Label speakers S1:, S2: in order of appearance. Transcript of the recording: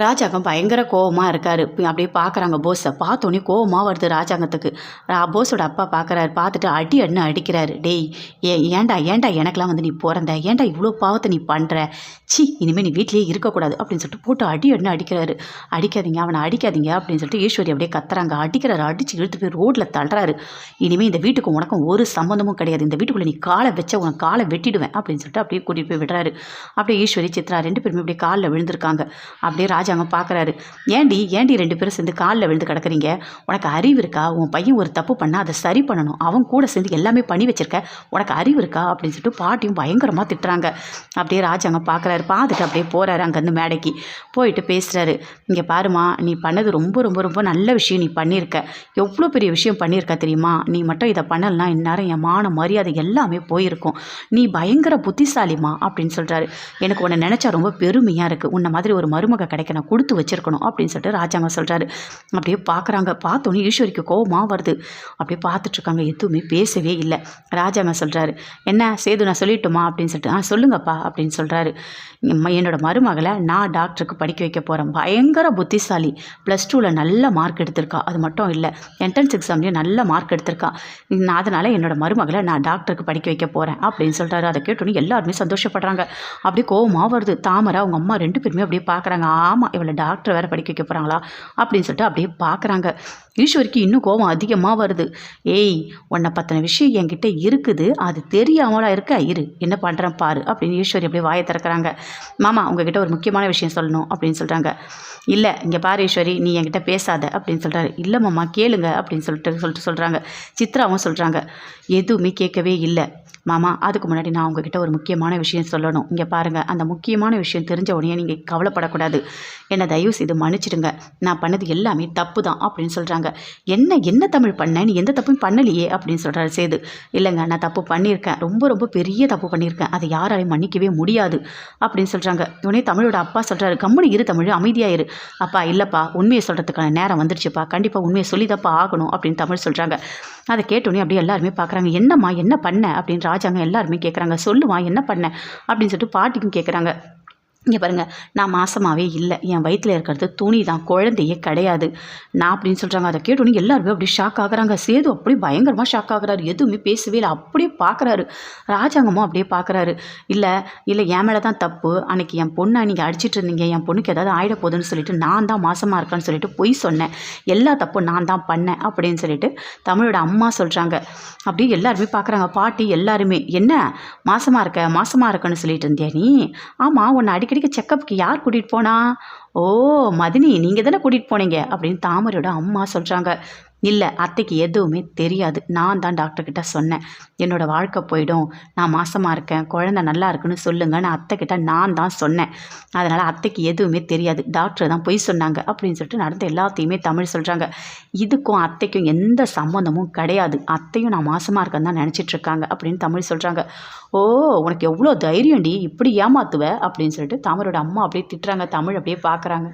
S1: ராஜாங்கம் பயங்கர கோவமாக இருக்கார். அப்படியே பார்க்குறாங்க போஸை பார்த்தோன்னே கோவமாக வருது ராஜாங்கத்துக்கு. ரா- போஸோட அப்பா பார்க்குறாரு பார்த்துட்டு அடி அண்ணு அடிக்கிறாரு. டேய் ஏ ஏன்டா ஏன்டா எனக்கெலாம் வந்து நீ பிறந்த? ஏன்டா இவ்வளோ பாவத்தை நீ பண்ணுற சி இனிமேல் நீ வீட்லேயே இருக்கக்கூடாது அப்படின்னு சொல்லிட்டு போட்டு அடி அண்ணு அடிக்கிறாரு. அடிக்காதீங்க அவனை அடிக்காதீங்க அப்படின்னு சொல்லிட்டு ஈஸ்வரி அப்படியே கத்துறாங்க. அடிக்கிறாரு அடிச்சு இழுத்து போய் ரோட்டில் தள்ளுறாரு. இனிமேல் இந்த வீட்டுக்கு உனக்கும் ஒரு சம்மந்தமும் கிடையாது. இந்த வீட்டுக்குள்ளே நீ காலை வச்ச உனக்கு காலை வெட்டிடுவேன் அப்படின்னு சொல்லிட்டு அப்படியே கூட்டிகிட்டு போய் விடுறாரு. அப்படியே ஈஸ்வரி சித்ரா ரெண்டு பேருமே அப்படியே காலில் விழுந்திருக்காங்க. அப்படியே ராஜா ராஜாங்கம் பார்க்குறாரு ஏண்டி ஏண்டி ரெண்டு பேரும் சேர்ந்து காலில் விழுந்து கிடக்குறீங்க? உனக்கு அறிவு இருக்கா? உன் பையன் ஒரு தப்பு பண்ணால் அதை சரி பண்ணணும். அவன் கூட சேர்ந்து எல்லாமே பண்ணி வச்சிருக்க. உனக்கு அறிவு இருக்கா? அப்படின்னு சொல்லிட்டு பாட்டியும் பயங்கரமாக திட்டுறாங்க. அப்படியே ராஜாங்கம் பார்க்குறாரு பார்த்துட்டு அப்படியே போகிறாரு அங்கேருந்து மேடைக்கு. போயிட்டு பேசுகிறாரு இங்கே பாருமா நீ பண்ணது ரொம்ப ரொம்ப ரொம்ப நல்ல விஷயம் நீ பண்ணியிருக்க. எவ்வளோ பெரிய விஷயம் பண்ணியிருக்க தெரியுமா? நீ மட்டும் இதை பண்ணலனா இந்நேரம் என் மான மரியாதை எல்லாமே போயிருக்கும். நீ பயங்கர புத்திசாலிமா அப்படின்னு சொல்கிறாரு எனக்கு உன்னை நினச்சா ரொம்ப பெருமையாக இருக்குது உன்னை மாதிரி ஒரு மருமக கிடைக்க நான் கொடுத்து வச்சிருக்கணும் அப்படின்னு சொல்லிட்டு ராஜாங்க சொல்கிறாரு அப்படியே பார்க்குறாங்க பார்த்தோன்னே ஈஸ்வரிக்கு கோபமாக வருது. அப்படியே பார்த்துட்ருக்காங்க எதுவுமே பேசவே இல்லை. ராஜாங்க சொல்கிறாரு என்ன சேது நான் சொல்லிட்டுமா? அப்படின்னு சொல்லிட்டு ஆ சொல்லுங்கப்பா. அப்படின்னு சொல்கிறாரு என்னோட மருமகளை நான் டாக்டருக்கு படிக்க வைக்க போகிறேன் பயங்கர புத்திசாலி. ப்ளஸ் டூவில் நல்ல மார்க் எடுத்திருக்கா. அது மட்டும் இல்லை என்ட்ரன்ஸ் எக்ஸாம்லேயும் நல்ல மார்க் எடுத்திருக்கா. நான் அதனால் என்னோட மருமகளை நான் டாக்டருக்கு படிக்க வைக்க போகிறேன் அப்படின்னு சொல்கிறாரு அதை கேட்டோன்னே எல்லாருமே சந்தோஷப்படுறாங்க. அப்படியே கோபமாக வருது. தாமரை அவங்க அம்மா ரெண்டு பேருமே அப்படியே பார்க்குறாங்க ஆமாம் இவளை டாக்டர் வேறு படிக்க வைக்க போகிறாங்களா அப்படின்னு சொல்லிட்டு அப்படியே பார்க்குறாங்க. ஈஸ்வரிக்கு இன்னும் கோபம் அதிகமாக வருது. ஏய் உன்னை பற்றின விஷயம் என்கிட்ட இருக்குது. அது தெரியாமலாம் இருக்க? இரு என்ன பண்ணுறேன் பாரு அப்படின்னு ஈஸ்வரி அப்படியே வாயை திறக்கிறாங்க. மாமா உங்ககிட்ட ஒரு முக்கியமான விஷயம் சொல்லணும் அப்படின்னு சொல்கிறாங்க இல்லை இங்கே பாரு ஈஸ்வரி நீ என்கிட்ட பேசாத அப்படின்னு சொல்கிறாரு இல்லை மாமா கேளுங்க அப்படின்னு சொல்லிட்டு சொல்லிட்டு சொல்கிறாங்க சித்ராவும் சொல்கிறாங்க எதுவுமே கேட்கவே இல்லை. மாமா அதுக்கு முன்னாடி நான் உங்ககிட்ட ஒரு முக்கியமான விஷயம் சொல்லணும். இங்கே பாருங்கள் அந்த முக்கியமான விஷயம் தெரிஞ்ச உடனே நீங்கள் கவலைப்படக்கூடாது. என்னை தயவு செய்து மன்னிச்சிடுங்க. நான் பண்ணது எல்லாமே தப்பு தான் அப்படின்னு சொல்கிறாங்க என்ன என்ன தமிழ் பண்ண? நீ எந்த தப்பும் பண்ணலையே அப்படின்னு சொல்கிறாரு சேது. இல்லைங்க நான் தப்பு பண்ணியிருக்கேன். ரொம்ப ரொம்ப பெரிய தப்பு பண்ணியிருக்கேன். அதை யாராலையும் மன்னிக்கவே முடியாது அப்படின்னு சொல்கிறாங்க உடனே தமிழோட அப்பா சொல்கிறாரு கம்முனு இரு தமிழ் அமைதியாக இரு அப்பா இல்லைப்பா உண்மையை சொல்கிறதுக்கான நேரம் வந்துடுச்சுப்பா கண்டிப்பாக உண்மையை சொல்லி தப்பா ஆகணும் அப்படின்னு தமிழ் சொல்கிறாங்க அதை கேட்டோன்னே அப்படியே எல்லாருமே பார்க்குறாங்க என்னம்மா என்ன பண்ண? அப்படின்னு ராஜாங்க எல்லாருமே கேட்குறாங்க சொல்லுமா என்ன பண்ண? அப்படின்னு சொல்லிட்டு பாட்டிக்கும் கேட்குறாங்க இங்கே பாருங்கள் நான் மாசமாகவே இல்லை. என் வயிற்றில் இருக்கிறது துணி தான் குழந்தையே கிடையாது. நான் அப்படின்னு சொல்கிறாங்க அதை கேட்டோன்னு எல்லாருமே அப்படியே ஷாக் ஆகுறாங்க. சேது அப்படியே பயங்கரமாக ஷாக் ஆகுறாரு. எதுவுமே பேசவே இல்லை. அப்படியே பார்க்குறாரு ராஜாங்கமும் அப்படியே பார்க்குறாரு இல்லை இல்லை என் மேலே தான் தப்பு. அன்னைக்கு என் பொண்ணை நீங்கள் அடிச்சிட்டு இருந்தீங்க. என் பொண்ணுக்கு ஏதாவது ஆகிட போகுதுன்னு சொல்லிட்டு நான் தான் மாசமாக இருக்கேன்னு சொல்லிட்டு பொய் சொன்னேன். எல்லா தப்பும் நான் தான் பண்ணேன் அப்படின்னு சொல்லிட்டு தமிழோட அம்மா சொல்கிறாங்க அப்படியே எல்லாருமே பார்க்குறாங்க பாட்டி எல்லாருமே என்ன? மாசமாக இருக்க? மாசமாக இருக்கன்னு சொல்லிட்டு இருந்தியா நீ? ஆமாம் உன்னை அடிக்கடிக்கு செக்கப்புக்கு யார் கூட்டிகிட்டு போனா? ஓ மதினி நீங்கள் தானே கூட்டிகிட்டு போனீங்க? அப்படின்னு தாமரையோட அம்மா சொல்கிறாங்க இல்லை அத்தைக்கு எதுவுமே தெரியாது. நான் தான் டாக்டர்கிட்ட சொன்னேன். என்னோட வாழ்க்கை போயிடும். நான் மாசமாக இருக்கேன். குழந்தை நல்லா இருக்குன்னு சொல்லுங்கன்னு அத்தைக்கிட்ட நான் தான் சொன்னேன். அதனால் அத்தைக்கு எதுவுமே தெரியாது. டாக்டர் தான் பொய் சொன்னாங்க அப்படின்னு சொல்லிட்டு நடந்த எல்லாத்தையுமே தமிழ் சொல்கிறாங்க இதுக்கும் அத்தைக்கும் எந்த சம்மந்தமும் கிடையாது. அத்தையும் நான் மாசமாக இருக்கேன்னு தான் நினச்சிட்ருக்காங்க அப்படின்னு தமிழ் சொல்கிறாங்க ஓ உனக்கு எவ்வளோ தைரியம்டி. இப்படி ஏமாத்துவ? அப்படின்னு சொல்லிட்டு தமிழோட அம்மா அப்படியே திட்டுறாங்க. தமிழ் அப்படியே பார்க்குறாங்க